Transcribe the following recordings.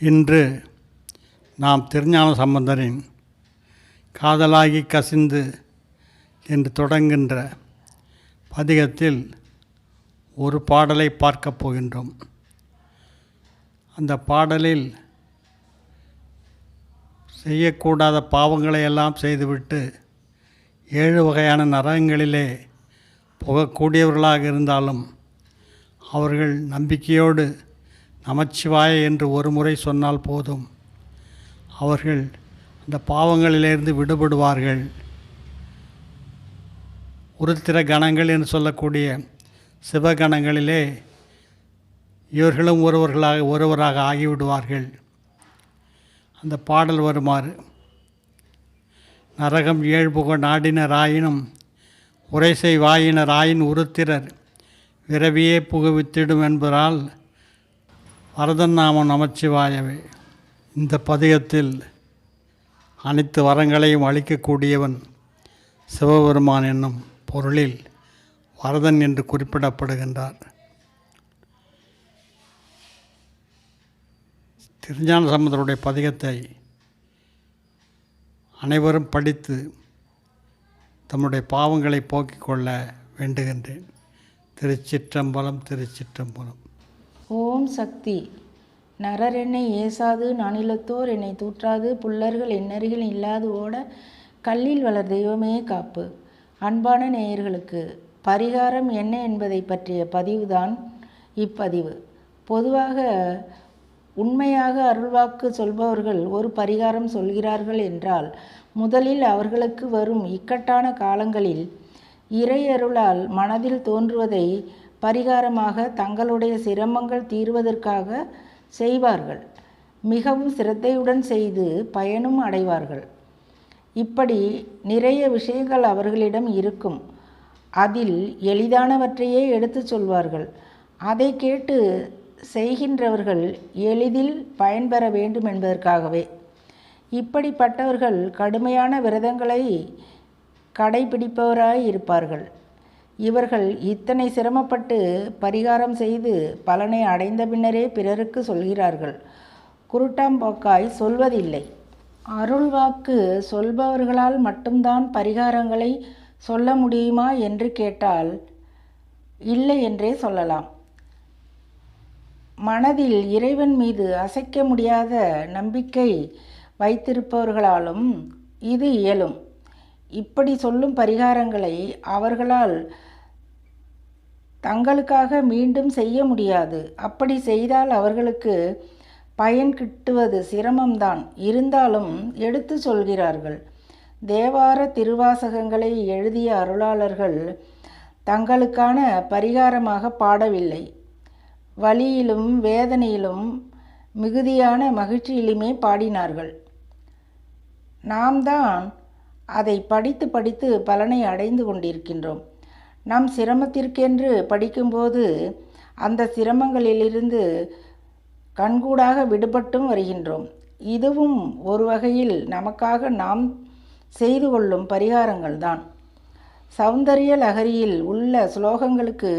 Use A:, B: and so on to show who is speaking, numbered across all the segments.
A: இன்று நாம் திருஞான சம்பந்தரின் காதலாகி கசிந்து என்று தொடங்குகின்ற பதிகத்தில் ஒரு பாடலை பார்க்கப் போகின்றோம். அந்த பாடலில் செய்யக்கூடாத பாவங்களை எல்லாம் செய்துவிட்டு ஏழு வகையான நரகங்களிலே புகக்கூடியவர்களாக இருந்தாலும் அவர்கள் நம்பிக்கையோடு நமச்சிவாய என்று ஒரு முறை சொன்னால் போதும். அவர்கள் அந்த பாவங்களிலிருந்து விடுபடுவார்கள். உருத்திர கணங்கள் என்று சொல்லக்கூடிய சிவகணங்களிலே இவர்களும் ஒருவர்களாக ஒருவராக ஆகிவிடுவார்கள். அந்த பாடல் வருமாறு. நரகம் ஏழ்புக நாடினராயினும் உரைசை வாயினராயின் உருத்திரர் விரவியே புகுவித்திடும் என்பதால் வரதன் நாமம் நமச்சிவாயவே. இந்த பதிகத்தில் அனைத்து வரங்களையும் அளிக்கக்கூடியவன் சிவபெருமான் என்னும் பொருளில் வரதன் என்று குறிப்பிடப்படுகின்றார். திருஞான சம்பந்தருடைய பதிகத்தை அனைவரும் படித்து தம்முடைய பாவங்களை போக்கிக் கொள்ள வேண்டுகின்றேன். திருச்சிற்றம்பலம் திருச்சிற்றம்பலம்.
B: ஓம் சக்தி. நரர் என்னை ஏசாது நானிலத்தோர் என்னை தூற்றாது புல்லர்கள் என்னருகில் இல்லாது ஓட கல்லில் வளர் தெய்வமே காப்பு. அன்பான நேயர்களுக்கு பரிகாரம் என்ன என்பதை பற்றிய பதிவுதான் இப்பதிவு. பொதுவாக உண்மையாக அருள்வாக்கு சொல்பவர்கள் ஒரு பரிகாரம் சொல்கிறார்கள் என்றால் முதலில் அவர்களுக்கு வரும் இக்கட்டான காலங்களில் இறையருளால் மனதில் தோன்றுவதை பரிகாரமாக தங்களுடைய சிரமங்கள் தீர்வதற்காக செய்வார்கள். மிகவும் சிரத்தையுடன் செய்து பயனும் அடைவார்கள். இப்படி நிறைய விஷயங்கள் அவர்களிடம் இருக்கும். அதில் எளிதானவற்றையே எடுத்துச் சொல்வார்கள். அதை கேட்டு செய்கின்றவர்கள் எளிதில் பயன்பெற வேண்டும் என்பதற்காகவே. இப்படிப்பட்டவர்கள் கடுமையான விரதங்களை கடைபிடிப்பவராய் இருப்பார்கள். இவர்கள் இத்தனை சிரமப்பட்டு பரிகாரம் செய்து பலனை அடைந்த பின்னரே பிறருக்கு சொல்கிறார்கள். குருட்டாம்போக்காய் சொல்வதில்லை. அருள்வாக்கு சொல்பவர்களால் மட்டும்தான் பரிகாரங்களை சொல்ல முடியுமா என்று கேட்டால் இல்லை என்றே சொல்லலாம். மனதில் இறைவன் மீது அசைக்க முடியாத நம்பிக்கை வைத்திருப்பவர்களாலும் இது இயலும். இப்படி சொல்லும் பரிகாரங்களை அவர்களால் தங்களுக்காக மீண்டும் செய்ய முடியாது. அப்படி செய்தால் அவர்களுக்கு பயன் கிட்டுவது சிரமம்தான். இருந்தாலும் எடுத்து சொல்கிறார்கள். தேவார திருவாசகங்களை எழுதிய அருளாளர்கள் தங்களுக்கான பரிகாரமாக பாடவில்லை. வலியிலும் வேதனையிலும் மிகுதியான மகிழ்ச்சியிலுமே பாடினார்கள். நாம் தான் அதை படித்து படித்து பலனை அடைந்து கொண்டிருக்கின்றோம். நம் சிரமத்திற்கென்று படிக்கும்போது அந்த சிரமங்களிலிருந்து கண்கூடாக விடுபட்டும் வருகின்றோம். இதுவும் ஒரு வகையில் நமக்காக நாம் செய்து கொள்ளும் பரிகாரங்கள் தான் சௌந்தரிய லகரியில் உள்ள ஸ்லோகங்களுக்கு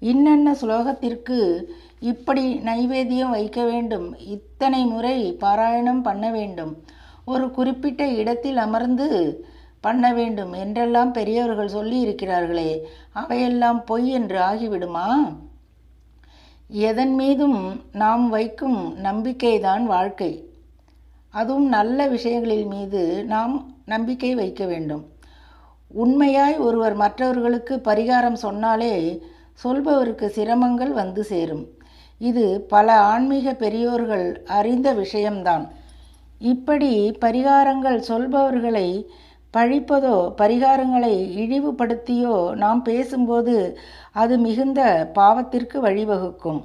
B: இன்னென்ன ஸ்லோகத்திற்கு இப்படி நைவேத்தியம் வைக்க வேண்டும்? இத்தனை முறை பாராயணம் பண்ண வேண்டும். ஒரு குறிப்பிட்ட இடத்தில் அமர்ந்து பண்ண வேண்டும் என்றெல்லாம் பெரியவர்கள் சொல்லி இருக்கிறார்களே அவையெல்லாம் பொய் என்று ஆகிவிடுமா? எதன் மீதும் நாம் வைக்கும் நம்பிக்கைதான் வாழ்க்கை. அதுவும் நல்ல விஷயங்களில் மீது நாம் நம்பிக்கை வைக்க வேண்டும். உண்மையாய் ஒருவர் மற்றவர்களுக்கு பரிகாரம் சொன்னாலே சொல்பவருக்கு சிரமங்கள் வந்து சேரும். இது பல ஆன்மீக பெரியோர்கள் அறிந்த விஷயம்தான். இப்படி பரிகாரங்கள் சொல்பவர்களை பழிப்பதோ பரிகாரங்களை இழிவுபடுத்தியோ நாம் பேசும்போது அது மிகுந்த பாவத்திற்கு வழிவகுக்கும்.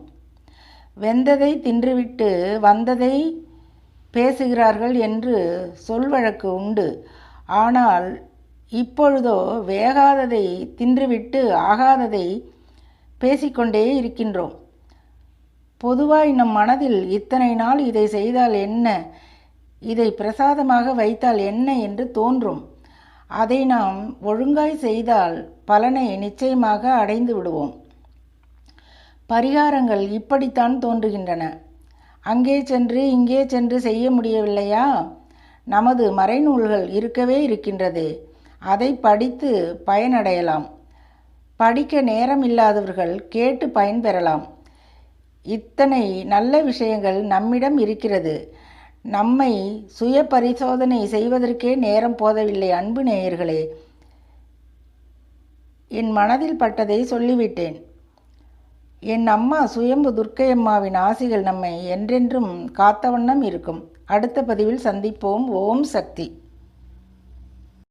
B: வெந்ததை தின்றுவிட்டு வந்ததை பேசுகிறார்கள் என்று சொல்வழக்கு உண்டு. ஆனால் இப்பொழுதோ வேகாததை தின்றுவிட்டு ஆகாததை பேசிக்கொண்டே இருக்கின்றோம். பொதுவாய் நம் மனதில் இத்தனை நாள் இதை செய்தால் என்ன? இதை பிரசாதமாக வைத்தால் என்ன என்று தோன்றும். அதை நாம் ஒழுங்காய் செய்தால் பலனை நிச்சயமாக அடைந்து விடுவோம். பரிகாரங்கள் இப்படித்தான் தோன்றுகின்றன. அங்கே சென்று இங்கே சென்று செய்ய முடியவில்லையா? நமது மறைநூல்கள் இருக்கவே இருக்கின்றது. அதை படித்து பயனடையலாம். படிக்க நேரம் இல்லாதவர்கள் கேட்டு பயன்பெறலாம். இத்தனை நல்ல விஷயங்கள் நம்மிடம் இருக்கிறது. நம்மை சுய பரிசோதனை செய்வதற்கே நேரம் போதவில்லை. அன்பு நேயர்களே என் மனதில் பட்டதை சொல்லிவிட்டேன். என் அம்மா சுயம்பு துர்க்கையம்மாவின் ஆசிகள் நம்மை என்றென்றும் காத்த வண்ணம் இருக்கும். அடுத்த பதிவில் சந்திப்போம். ஓம் சக்தி.